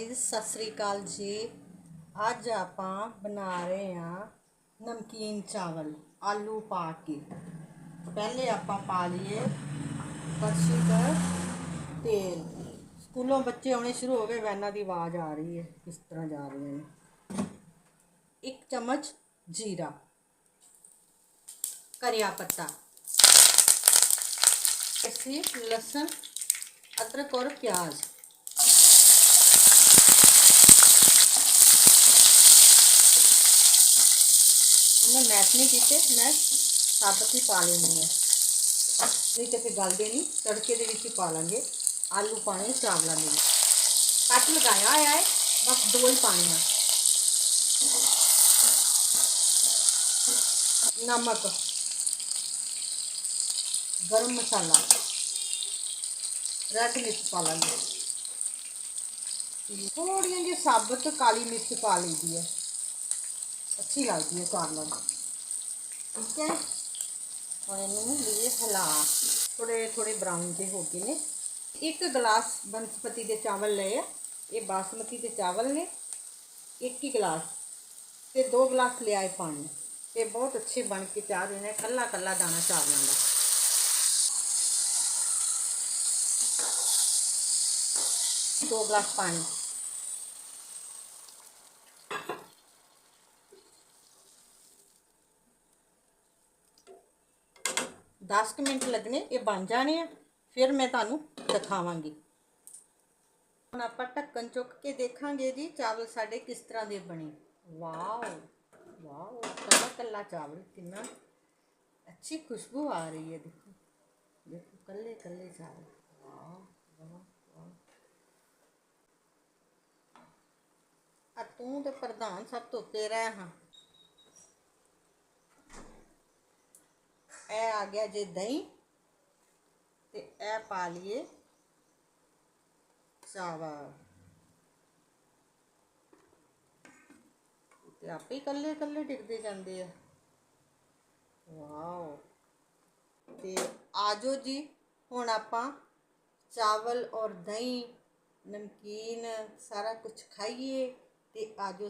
ਸਤਿ ਸ੍ਰੀ ਅਕਾਲ ਜੀ ਅੱਜ ਆਪਾਂ ਬਣਾ ਰਹੇ ਹਾਂ ਨਮਕੀਨ ਚਾਵਲ ਆਲੂ ਪਾ ਕੇ ਪਹਿਲੇ ਆਪਾਂ ਪਾ ਲਈਏ ਕੜਛੀ ਦਾ ਤੇਲ ਸਕੂਲੋਂ ਬੱਚੇ ਆਉਣੇ ਸ਼ੁਰੂ ਹੋ ਗਏ ਵੈਨਾਂ ਦੀ ਆਵਾਜ਼ ਆ ਰਹੀ ਹੈ ਕਿਸ ਤਰ੍ਹਾਂ ਜਾ ਰਹੀਆਂ ਨੇ ਇੱਕ ਚਮਚ ਜੀਰਾ ਕਰਿਆ ਪੱਤਾ ਅਸੀਂ ਲਸਣ अदरक और प्याज मैं मैश नहीं ਕੀਤੇ ਮੈਂ ਸਾਬਤ ਹੀ ਪਾ ਲੈਣੀ ਹੈ ਨਹੀਂ ਤੇ ਫਿਰ ਗਲਦੇ ਨਹੀਂ ਤੜਕੇ ਦੇ ਵਿੱਚ ਹੀ ਪਾ ਲਾਂਗੇ ਆਲੂ ਪਾਣੇ ਚਾਵਲਾਂ ਦੇ ਵਿੱਚ ਕੱਟ ਲਗਾਇਆ ਹੋਇਆ ਹੈ ਬਸ ਦੋ ਹੀ ਪਾਣੇ ਆ ਨਮਕ ਗਰਮ ਮਸਾਲਾ ਰੈਡ ਮਿਰਚ ਪਾ ਲਾਂਗੇ ਥੋੜੀਆਂ ਜਿਹੀ ਸਾਬਤ ਕਾਲੀ ਮਿਰਚ ਪਾ ਲਈਦੀ ਹੈ अच्छी लगती है चावल ठीक है? और इन्होंने लिए हिला। थोड़े थोड़े ब्राउन जे हो गए ने। एक गिलास बनस्पति के चावल ले बासमती के चावल ने। एक ही गिलास ਤੇ दो गिलास ਲਿਆਏ ਪਾਣੀ पानी। ये बहुत अच्छे बन के ਹੋਏ ਨੇ कला कला दाना चावलों का। दो गिलास पानी। 10 ਮਿੰਟ ਲੱਗਣੇ, ਇਹ ਬਣ ਜਾਣੇ ਆ, ਫਿਰ ਮੈਂ ਤੁਹਾਨੂੰ ਦਿਖਾਵਾਂਗੀ। ਹੁਣ ਆਪਾਂ ਢੱਕਣ ਚੁੱਕ ਕੇ ਦੇਖਾਂਗੇ ਜੀ, ਚਾਵਲ ਸਾਡੇ ਕਿਸ ਤਰ੍ਹਾਂ ਦੇ ਬਣੇ। ਵਾਓ ਵਾਓ, ਕੱਲਾ ਕੱਲਾ ਚਾਵਲ ਕਿੰਨਾ ਅੱਛੀ ਖੁਸ਼ਬੂ ਆ ਰਹੀ ਹੈ, ਦੇਖੋ। ਦੇਖੋ, ਕੱਲੇ ਕੱਲੇ ਚਾਵਲ। ਵਾਓ ਵਾਹ ਆ ਤੂੰ ਤੇ ਪ੍ਰਧਾਨ ਸਭ ਤੋਂ ਤੇਰਾ ਹਾਂ। ਆ ਗਿਆ ਜੇ ਦਹੀਂ ਤੇ ਇਹ ਪਾ ਲਈਏ ਚਾਵਲ ਤੇ ਆਪੇ ਹੀ ਕੱਲੇ ਕੱਲੇ ਡਿੱਗਦੇ ਜਾਂਦੇ ਆ ਵਾਓ ਤੇ ਆਜੋ ਜੀ ਹੁਣ ਆਪਾਂ ਚਾਵਲ ਔਰ ਦਹੀਂ ਨਮਕੀਨ ਸਾਰਾ ਕੁਝ ਖਾਈਏ ਤੇ ਆਜੋ